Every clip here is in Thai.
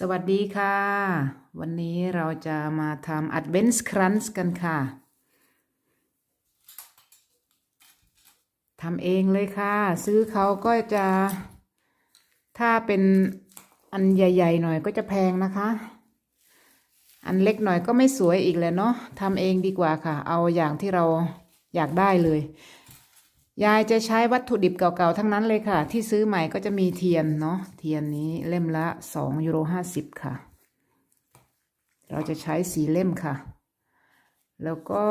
สวัสดีค่ะ วันนี้เราจะมาทำ Advent Crunch กันค่ะทำเองเลยค่ะ ซื้อเขาก็จะ ถ้าเป็นอันใหญ่ ๆ หน่อยก็จะแพงนะคะ อันเล็กหน่อยก็ไม่สวยอีกแล้วเนาะทำเองดีกว่าค่ะ เอาอย่างที่เราอยากได้เลย ยายจะใช้วัตถุดิบเก่าๆ ทั้งนั้นเลยค่ะ ที่ซื้อใหม่ก็จะมีเทียนเนาะเทียนนี้เล่มละสองยูโรห้าสิบค่ะ เราจะใช้สีเล่มค่ะ แล้วก็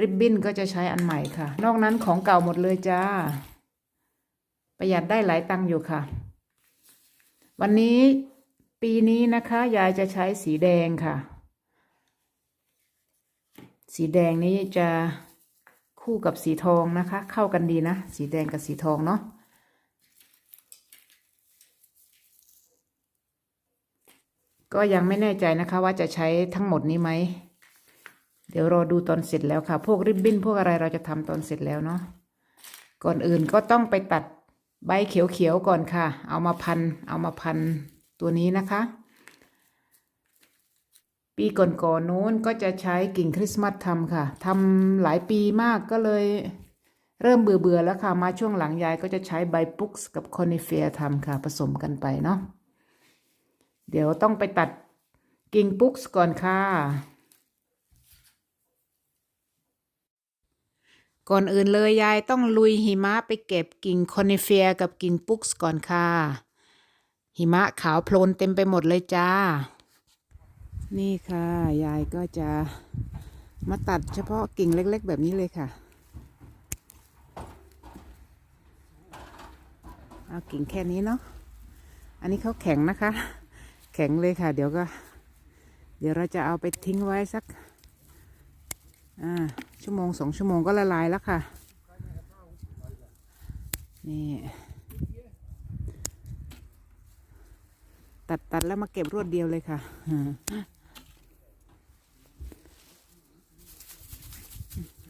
ริบบิ้นก็จะใช้อันใหม่ค่ะ นอกนั้นของเก่าหมดเลยจ้า ประหยัดได้หลายตังค์อยู่ค่ะ วันนี้ปีนี้นะคะ ยายจะใช้สีแดงค่ะ สีแดงนี้จะ คู่กับสีทองนะคะ เข้ากันดีนะ สีแดงกับสีทองเนาะก็ยังไม่แน่ใจนะคะว่าจะใช้ทั้งหมดนี้ไหม เดี๋ยวรอดูตอนเสร็จแล้วค่ะ พวกริบบิ้นพวกอะไรเราจะทำตอนเสร็จแล้วเนาะ ก่อนอื่นก็ต้องไปตัดใบเขียวๆก่อนค่ะ เอามาพัน เอามาพันตัวนี้นะคะ ปีก่อนๆนู้นก็จะใช้กิ่งคริสต์มาสทำค่ะทำหลายปีมากก็เลย เริ่มเบื่อเบื่อๆแล้วค่ะ มาช่วงหลังยายก็จะใช้ใบปุ๊กส์กับคอนิเฟียทำค่ะ ผสมกันไปเนาะเดี๋ยวต้องไปตัดกิ่งปุ๊กส์ก่อนค่ะ ก่อนอื่นเลยยายต้องลุยหิมะไปเก็บกิ่งคอนิเฟียกับกิ่งปุ๊กส์ก่อนค่ะ หิมะขาวโพลนเต็มไปหมดเลยจ้า นี่ค่ะ ยายก็จะมาตัดเฉพาะกิ่งเล็ก ๆ แบบนี้เลยค่ะ เอากิ่งแค่นี้เนาะอันนี้เขาแข็งนะคะ แข็งเลยค่ะ เดี๋ยวก็ เดี๋ยวเราจะเอาไปทิ้งไว้สักอ่าชั่วโมงสองชั่วโมงก็ละลายแล้วค่ะ นี่ ตัดตัดแล้วมาเก็บรวดเดียวเลยค่ะ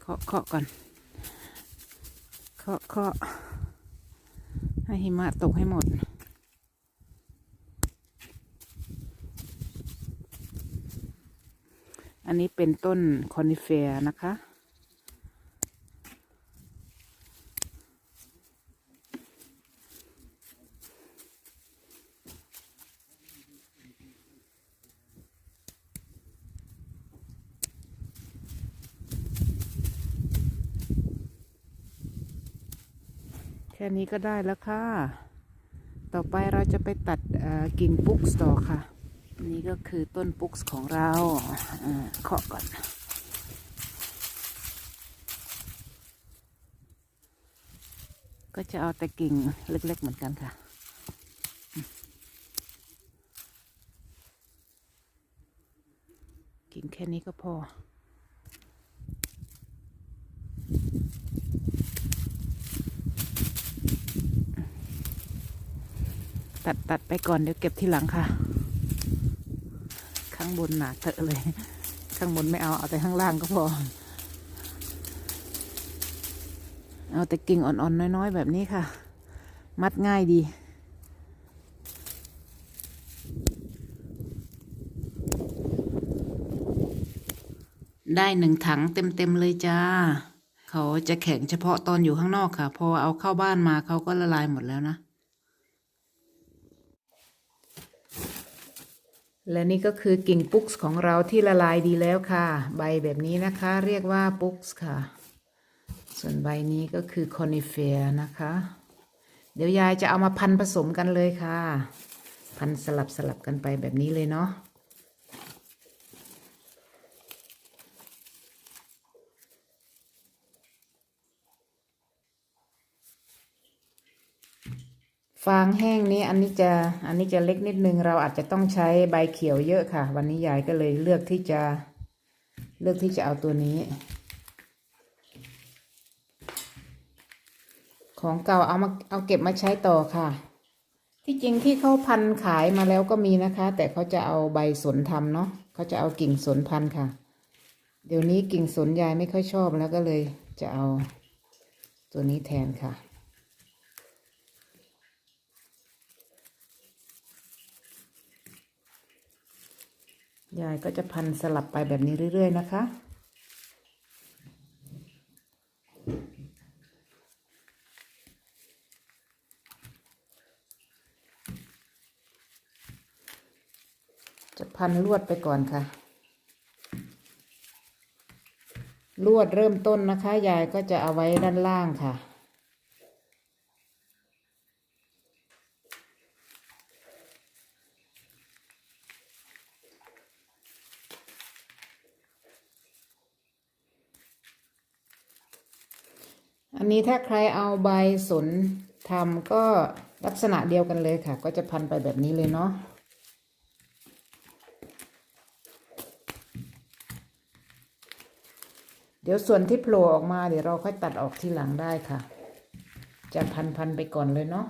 เคาะเคาะก่อน เคาะเคาะให้หิมะตกให้หมด อันนี้เป็นต้นคอนิเฟียนะคะ ค่นี้ก็ได้แล้วค่ะ ต่อไปเราจะไปตัดกิ่งปุ๊กสต่อค่ะ นี่ก็คือต้นปุ๊กส์ของเราอ่าเคาะก่อนก็จะเอาแต่กิ่งเล็ก ๆ เหมือนกันค่ะ กิ่งแค่นี้ก็พอ ตัดตัดไปก่อนเดี๋ยวเก็บทีหลังค่ะ ข้างบนหนาเถอะเลย ข้างบนไม่เอาเอาแต่ข้างล่างก็พอ เอาแต่กิ่งอ่อนๆน้อยๆแบบนี้ค่ะ มัดง่ายดีได้หนึ่งถังเต็มๆเลยจ้า เขาจะแข็งเฉพาะตอนอยู่ข้างนอกค่ะ พอเอาเข้าบ้านมาเขาก็ละลายหมดแล้วนะ และนี่ก็คือกิ่งปุ๊กส์ของเราที่ละลายดีแล้วค่ะ ใบแบบนี้นะคะเรียกว่าปุ๊กส์ค่ะ ส่วนใบนี้ก็คือคอนิเฟียนะคะ เดี๋ยวยายจะเอามาพันผสมกันเลยค่ะ พันสลับสลับกันไปแบบนี้เลยเนาะ ฟางแห้งนี้อันนี้จะอันนี้จะเล็กนิดนึงเราอาจจะต้องใช้ใบเขียวเยอะค่ะ วันนี้ยายก็เลยเลือกที่จะเลือกที่จะเอาตัวนี้ ของเก่าเอามาเอาเก็บมาใช้ต่อค่ะ ที่จริงที่เขาพันขายมาแล้วก็มีนะคะ แต่เขาจะเอาใบสนทำเนาะเขาจะเอากิ่งสนพันค่ะ เดี๋ยวนี้กิ่งสนยายไม่ค่อยชอบแล้วก็เลยจะเอาตัวนี้แทนค่ะ ยายก็จะพันสลับไปแบบนี้เรื่อยๆนะคะ จะพันลวดไปก่อนค่ะ ลวดเริ่มต้นนะคะ ยายก็จะเอาไว้ด้านล่างค่ะ อันนี้ถ้าใครเอาใบสนทำก็ลักษณะเดียวกันเลยค่ะ ก็จะพันไปแบบนี้เลยเนาะเดี๋ยวส่วนที่โผล่ออกมาเดี๋ยวเราค่อยตัดออกทีหลังได้ค่ะ จะพันพันไปก่อนเลยเนาะ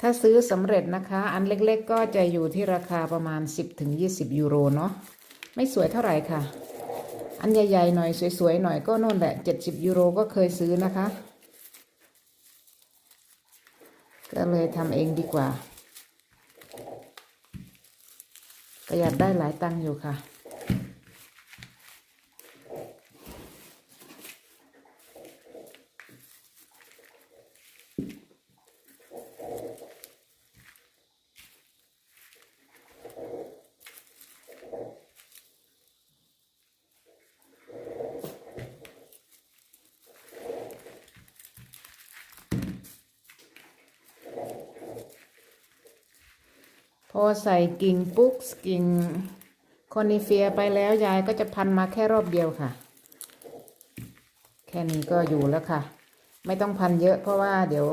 ถ้าซื้อสำเร็จนะคะ อันเล็กๆ ก็จะอยู่ที่ราคาประมาณ 10-20 ยูโรเนาะไม่สวยเท่าไหร่ค่ะ อันใหญ่ๆหน่อยสวยๆหน่อยก็โน่นแหละเจ็ดสิบยูโรก็เคยซื้อนะคะ ก็เลยทำเองดีกว่าประหยัดได้หลายตังค์อยู่ค่ะ พอใส่กิ่งปุ๊กกิ่งคอนิเฟียไปแล้วยายก็จะพันมาแค่รอบเดียวค่ะ แค่นี้ก็อยู่แล้วค่ะ ไม่ต้องพันเยอะเพราะว่าเดี๋ยว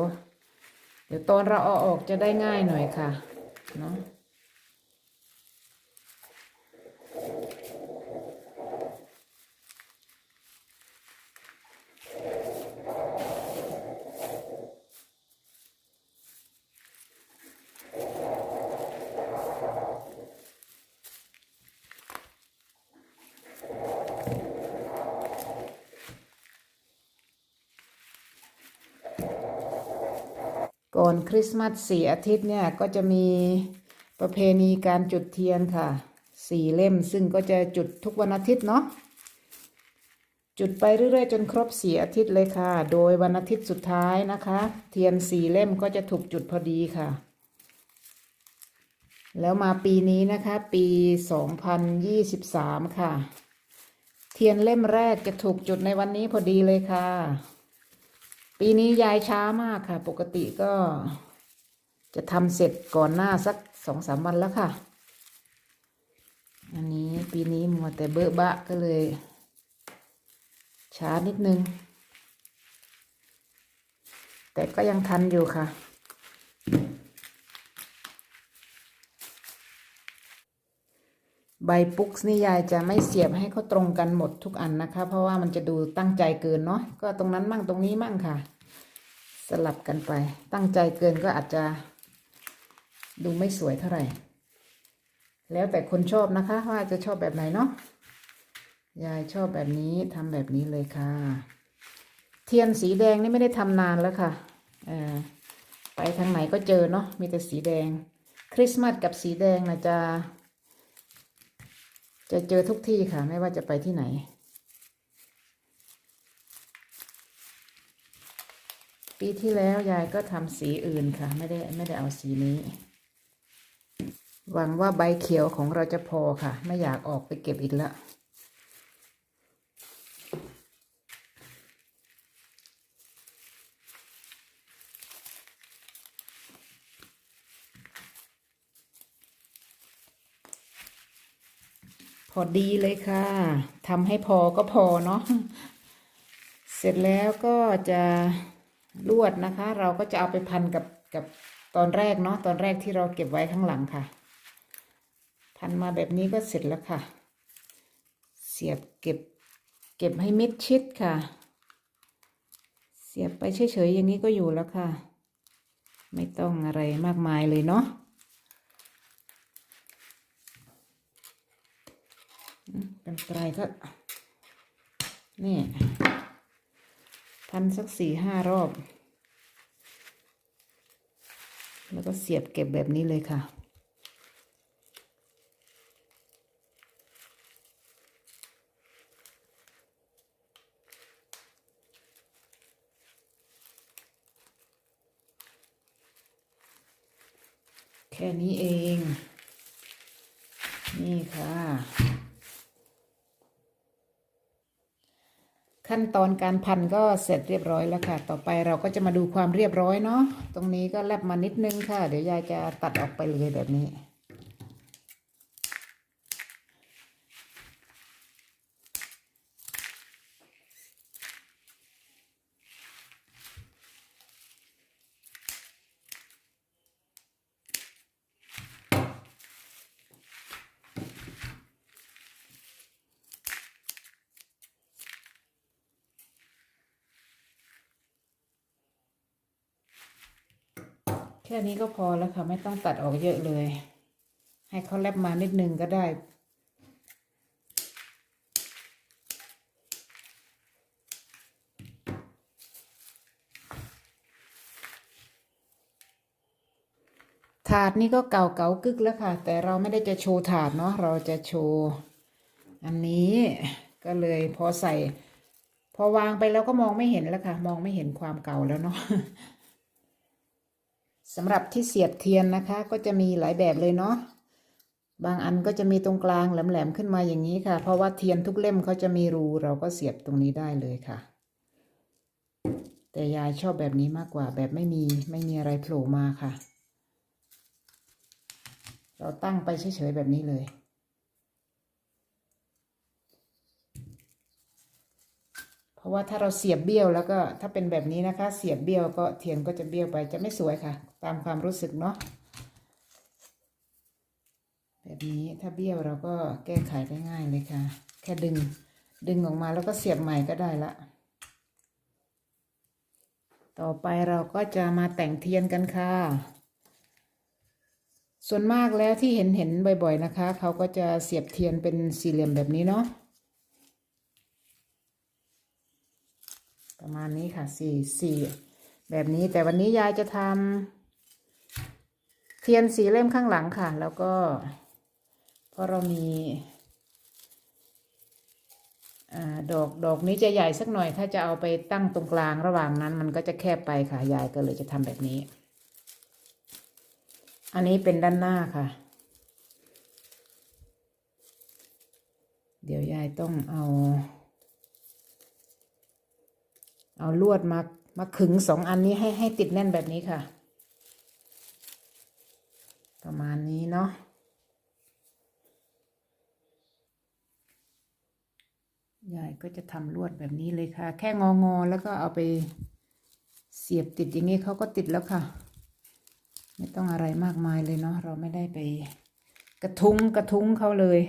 เดี๋ยวตอนเราเอาออกจะได้ง่ายหน่อยค่ะเนาะ ก่อนคริสต์มาสสี่อาทิตย์เนี่ยก็จะมีประเพณีการจุดเทียนค่ะสี่เล่มซึ่งก็จะจุดทุกวันอาทิตย์เนาะจุดไปเรื่อยๆ จนครบสี่อาทิตย์เลยค่ะ โดยวันอาทิตย์สุดท้ายนะคะ เทียนสี่เล่มก็จะถูกจุดพอดีค่ะ แล้วมาปีนี้นะคะ ปี 2023 ค่ะ เทียนเล่มแรกจะถูกจุดในวันนี้พอดีเลยค่ะ ปีนี้ยายช้ามากค่ะ ปกติก็จะทำเสร็จก่อนหน้าสักสองสามวันแล้วค่ะ อันนี้ปีนี้มัวแต่เบอะบะก็เลย ช้านิดนึง แต่ก็ยังทันอยู่ค่ะ ใบปุ๊กนี่ยายจะไม่เสียบให้เขาตรงกันหมดทุกอันนะคะ เพราะว่ามันจะดูตั้งใจเกินเนาะก็ตรงนั้นมั่งตรงนี้มั่งค่ะ สลับกันไป ตั้งใจเกินก็อาจจะ ดูไม่สวยเท่าไหร่ แล้วแต่คนชอบนะคะ ว่าจะชอบแบบไหนเนาะยายชอบแบบนี้ทำแบบนี้เลยค่ะ เทียนสีแดงนี่ไม่ได้ทำนานแล้วค่ะไปทางไหนก็เจอเนาะมีแต่สีแดง คริสต์มาสกับสีแดงนะจะ จะเจอทุกที่ค่ะ ไม่ว่าจะไปที่ไหน ปีที่แล้วยายก็ทำสีอื่นค่ะ ไม่ได้ไม่ได้เอาสีนี้ หวังว่าใบเขียวของเราจะพอค่ะ ไม่อยากออกไปเก็บอีกแล้ว พ อดีเลยค่ะทำให้พอก็พอเนาะเสร็จแล้วก็จะลวดนะคะ เราก็จะเอาไปพันกับกับตอนแรกเนาะตอนแรกที่เราเก็บไว้ข้างหลังค่ะ พันมาแบบนี้ก็เสร็จแล้วค่ะ เสียบเก็บ เก็บให้มิดชิดค่ะ เสียบไปเฉยๆอย่างนี้ก็อยู่แล้วค่ะ ไม่ต้องอะไรมากมายเลยเนาะ กันไกลก็นี่พันสักสี่ห้ารอบ แล้วก็เสียบเก็บแบบนี้เลยค่ะ แค่นี้เอง นี่ค่ะ ขั้นตอนการพันก็เสร็จเรียบร้อยแล้วค่ะ ต่อไปเราก็จะมาดูความเรียบร้อยเนาะ ตรงนี้ก็แลบมานิดนึงค่ะ เดี๋ยวยายจะตัดออกไปเลยแบบนี้ แค่ นี้ก็พอแล้วค่ะ ไม่ต้องตัดออกเยอะเลย ให้เขาแลบมานิดนึงก็ได้ถาดนี่ก็เก่าเก่ากึกแล้วค่ะ แต่เราไม่ได้จะโชว์ถาดเนาะเราจะโชว์อันนี้ก็เลยพอใส่ พอวางไปแล้วก็มองไม่เห็นแล้วค่ะ มองไม่เห็นความเก่าแล้วเนาะ สำหรับที่เสียบเทียนนะคะ ก็จะมีหลายแบบเลยเนาะบางอันก็จะมีตรงกลางแหลมๆขึ้นมาอย่างนี้ค่ะ เพราะว่าเทียนทุกเล่มเขาจะมีรูเราก็เสียบตรงนี้ได้เลยค่ะ แต่ยายชอบแบบนี้มากกว่าแบบไม่มีไม่มีอะไรโผล่มาค่ะ เราตั้งไปเฉยๆแบบนี้เลย เพราะว่าถ้าเราเสียบเบี้ยวแล้วก็ถ้าเป็นแบบนี้นะคะ เสียบเบี้ยวก็เทียนก็จะเบี้ยวไปจะไม่สวยค่ะ ตามความรู้สึกเนาะแบบนี้ถ้าเบี้ยวเราก็แก้ไขได้ง่ายเลยค่ะ แค่ดึงดึงออกมาแล้วก็เสียบใหม่ก็ได้ละ ต่อไปเราก็จะมาแต่งเทียนกันค่ะ ส่วนมากแล้วที่เห็นเห็นบ่อยๆนะคะ เขาก็จะเสียบเทียนเป็นสี่เหลี่ยมแบบนี้เนาะ ประมาณนี้ค่ะสี่สี่แบบนี้แต่วันนี้ยายจะทำเทียนสีเล่มข้างหลังค่ะ แล้วก็เพราะเรามีอดอกดอกนี้จะใหญ่สักหน่อย ถ้าจะเอาไปตั้งตรงกลางระหว่างนั้น มันก็จะแคบไปค่ะ ยายก็เลยจะทำแบบนี้ อันนี้เป็นด้านหน้าค่ะ เดี๋ยวยายต้องเอา เอาลวดมามาขึงสองอันนี้ให้ให้ติดแน่นแบบนี้ค่ะ ประมาณนี้เนาะยายก็จะทำลวดแบบนี้เลยค่ะ แค่งองอแล้วก็เอาไปเสียบติดอย่างนี้เขาก็ติดแล้วค่ะ ไม่ต้องอะไรมากมายเลยเนาะเราไม่ได้ไปกระทุ้งกระทุ้งเขาเลย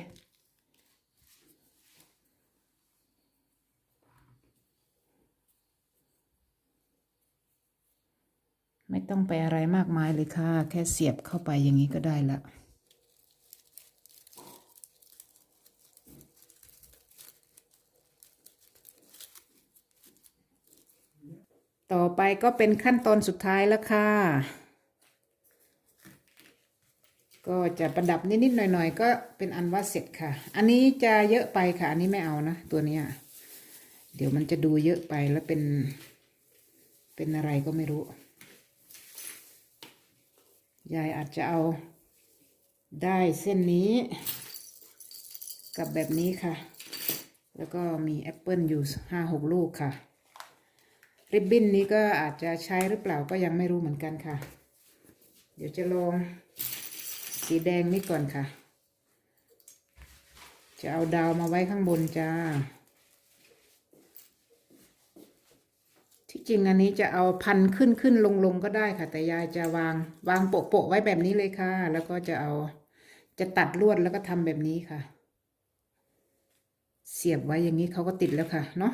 ต้องไปอะไรมากมายเลยค่ะ แค่เสียบเข้าไปอย่างนี้ก็ได้ละต่อไปก็เป็นขั้นตอนสุดท้ายแล้วค่ะ ก็จะประดับนิดๆหน่อยๆ ก็เป็นอันว่าเสร็จค่ะ อันนี้จะเยอะไปค่ะ อันนี้ไม่เอานะ ตัวนี้เดี๋ยวมันจะดูเยอะไปแล้วเป็น เป็นอะไรก็ไม่รู้ ยายอาจจะเอาได้เส้นนี้ กับแบบนี้ค่ะ แล้วก็มีแอปเปิลอยู่ห้าหกลูกค่ะ ริบบิ้นนี้ก็อาจจะใช้หรือเปล่าก็ยังไม่รู้เหมือนกันค่ะ เดี๋ยวจะลองสีแดงนี่ก่อนค่ะ จะเอาดาวมาไว้ข้างบนจ้า จริงอันนี้จะเอาพันขึ้นขึ้นลงลงก็ได้ค่ะ แต่ยายจะวางวางโปะโปะไว้แบบนี้เลยค่ะ แล้วก็จะเอาจะตัดลวดแล้วก็ทำแบบนี้ค่ะ เสียบไว้อย่างนี้เขาก็ติดแล้วค่ะ เนาะ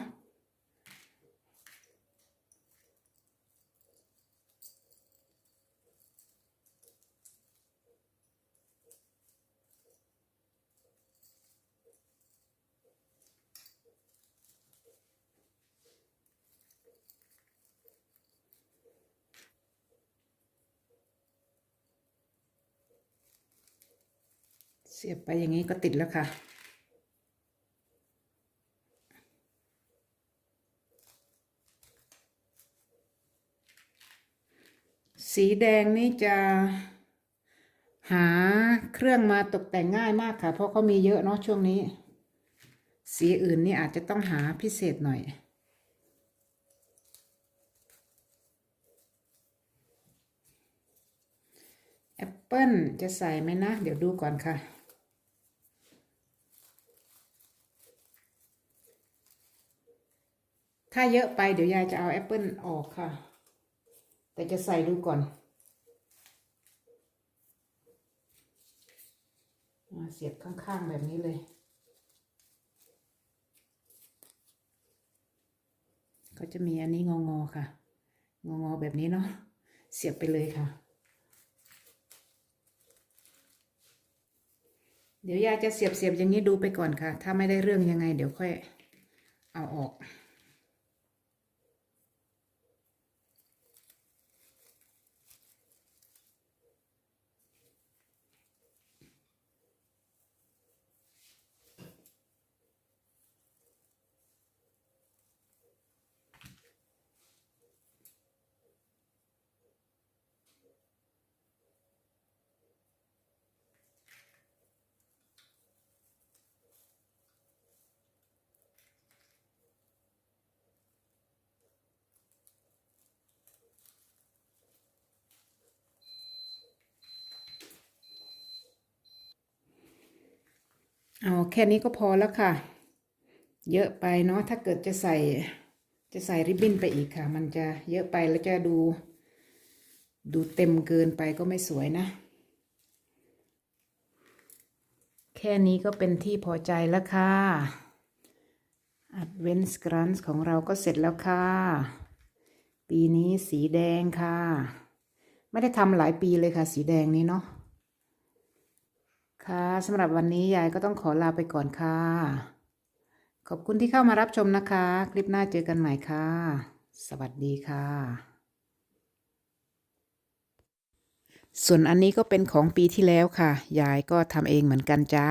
เสียบไปอย่างนี้ก็ติดแล้วค่ะ สีแดงนี่จะหาเครื่องมาตกแต่งง่ายมากค่ะ เพราะเขามีเยอะเนาะช่วงนี้ สีอื่นนี่อาจจะต้องหาพิเศษหน่อยแอปเปิลจะใส่ไหมนะ เดี๋ยวดูก่อนค่ะ ถ้าเยอะไปเดี๋ยวยายจะเอาแอปเปิลออกค่ะ แต่จะใส่ดูก่อน มาเสียบข้างๆแบบนี้เลย ก็จะมีอันนี้งองอๆค่ะ งองอๆแบบนี้เนาะ เสียบไปเลยค่ะ เดี๋ยวยายจะเสียบเสียบอย่างนี้ดูไปก่อนค่ะ ถ้าไม่ได้เรื่องยังไง เดี๋ยวค่อยเอาออก เอาแค่นี้ก็พอแล้วค่ะ เยอะไปเนาะถ้าเกิดจะใส่ จะใส่ริบบิ้นไปอีกค่ะ มันจะเยอะไปแล้วจะดู ดูเต็มเกินไปก็ไม่สวยนะ แค่นี้ก็เป็นที่พอใจแล้วค่ะอัดเวนสกรันส์ของเราก็เสร็จแล้วค่ะ ปีนี้สีแดงค่ะ ไม่ได้ทำหลายปีเลยค่ะ สีแดงนี้เนาะ ค่ะสำหรับวันนี้ยายก็ต้องขอลาไปก่อนค่ะ ขอบคุณที่เข้ามารับชมนะคะ คลิปหน้าเจอกันใหม่ค่ะ สวัสดีค่ะ ส่วนอันนี้ก็เป็นของปีที่แล้วค่ะ ยายก็ทำเองเหมือนกันจ้า